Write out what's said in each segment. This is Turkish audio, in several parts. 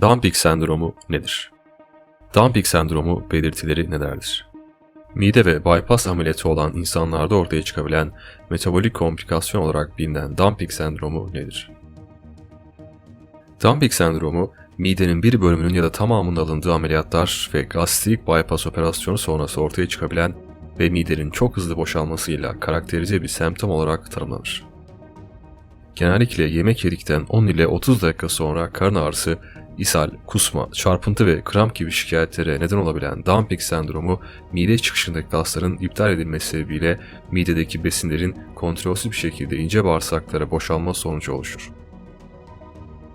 Dumping sendromu nedir? Dumping sendromu belirtileri nelerdir? Mide ve bypass ameliyatı olan insanlarda ortaya çıkabilen metabolik komplikasyon olarak bilinen dumping sendromu nedir? Dumping sendromu, midenin bir bölümünün ya da tamamının alındığı ameliyatlar ve gastrik bypass operasyonu sonrası ortaya çıkabilen ve midenin çok hızlı boşalmasıyla karakterize bir semptom olarak tanımlanır. Genellikle yemek yedikten 10 ile 30 dakika sonra karın ağrısı, ishal, kusma, çarpıntı ve kramp gibi şikayetlere neden olabilen dumping sendromu, mide çıkışındaki kasların iptal edilmesi sebebiyle midedeki besinlerin kontrolsüz bir şekilde ince bağırsaklara boşalma sonucu oluşur.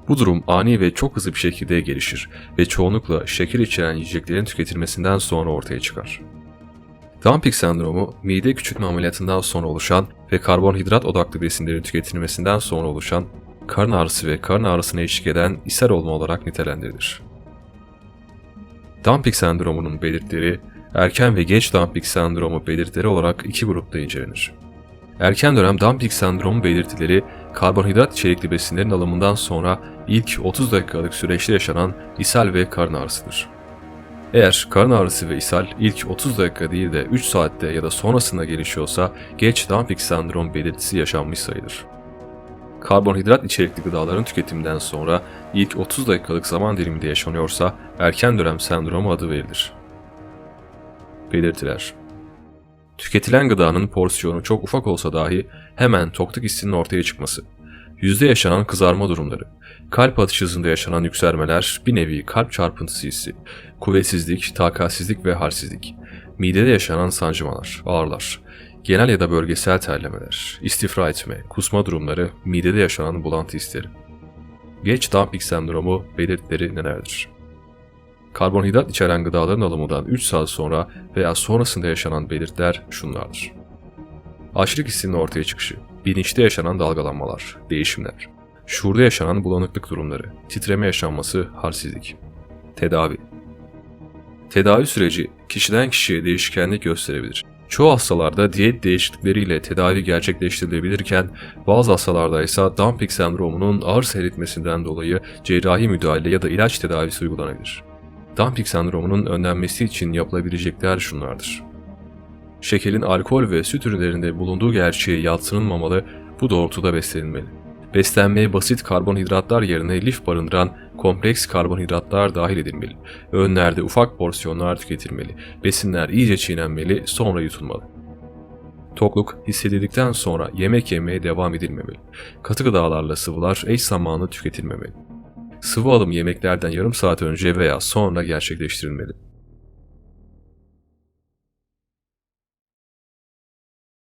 Bu durum ani ve çok hızlı bir şekilde gelişir ve çoğunlukla şeker içeren yiyeceklerin tüketilmesinden sonra ortaya çıkar. Dumping sendromu, mide küçültme ameliyatından sonra oluşan ve karbonhidrat odaklı besinlerin tüketilmesinden sonra oluşan karın ağrısı ve karın ağrısına eşlik eden ishal olma olarak nitelendirilir. Dumping sendromunun belirtileri, erken ve geç dumping sendromu belirtileri olarak iki grupta incelenir. Erken dönem dumping sendromu belirtileri, karbonhidrat içerikli besinlerin alımından sonra ilk 30 dakikalık süreçte yaşanan ishal ve karın ağrısıdır. Eğer karın ağrısı ve ishal ilk 30 dakika değil de 3 saatte ya da sonrasında gelişiyorsa geç dumping sendrom belirtisi yaşanmış sayılır. Karbonhidrat içerikli gıdaların tüketiminden sonra ilk 30 dakikalık zaman diliminde yaşanıyorsa erken dönem sendromu adı verilir. Belirtiler Tüketilen gıdanın porsiyonu çok ufak olsa dahi hemen tokluk hissinin ortaya çıkması, yüzde yaşanan kızarma durumları, kalp atış hızında yaşanan yükselmeler, bir nevi kalp çarpıntısı hissi, kuvvetsizlik, takatsizlik ve halsizlik, midede yaşanan sancımalar, ağrılar, genel ya da bölgesel terlemeler, istifra etme, kusma durumları, midede yaşanan bulantı hisleri. Geç dumping sendromu belirtileri nelerdir? Karbonhidrat içeren gıdaların alımından 3 saat sonra veya sonrasında yaşanan belirtiler şunlardır. Açlık hissinin ortaya çıkışı, bilinçte yaşanan dalgalanmalar, değişimler, şuurda yaşanan bulanıklık durumları, titreme yaşanması, halsizlik. Tedavi Tedavi süreci kişiden kişiye değişkenlik gösterebilir. Çoğu hastalarda diyet değişiklikleriyle tedavi gerçekleştirilebilirken bazı hastalarda ise dumping sendromunun ağır seyretmesinden dolayı cerrahi müdahale ya da ilaç tedavisi uygulanabilir. Dumping sendromunun önlenmesi için yapılabilecekler şunlardır. Şekerin alkol ve süt ürünlerinde bulunduğu gerçeği yatsınılmamalı, bu doğrultuda beslenilmeli. Beslenmeye basit karbonhidratlar yerine lif barındıran kompleks karbonhidratlar dahil edilmeli. Öğünlerde ufak porsiyonlar tüketilmeli. Besinler iyice çiğnenmeli, sonra yutulmalı. Tokluk hissedildikten sonra yemek yemeye devam edilmemeli. Katı gıdalarla sıvılar eş zamanlı tüketilmemeli. Sıvı alım yemeklerden yarım saat önce veya sonra gerçekleştirilmeli.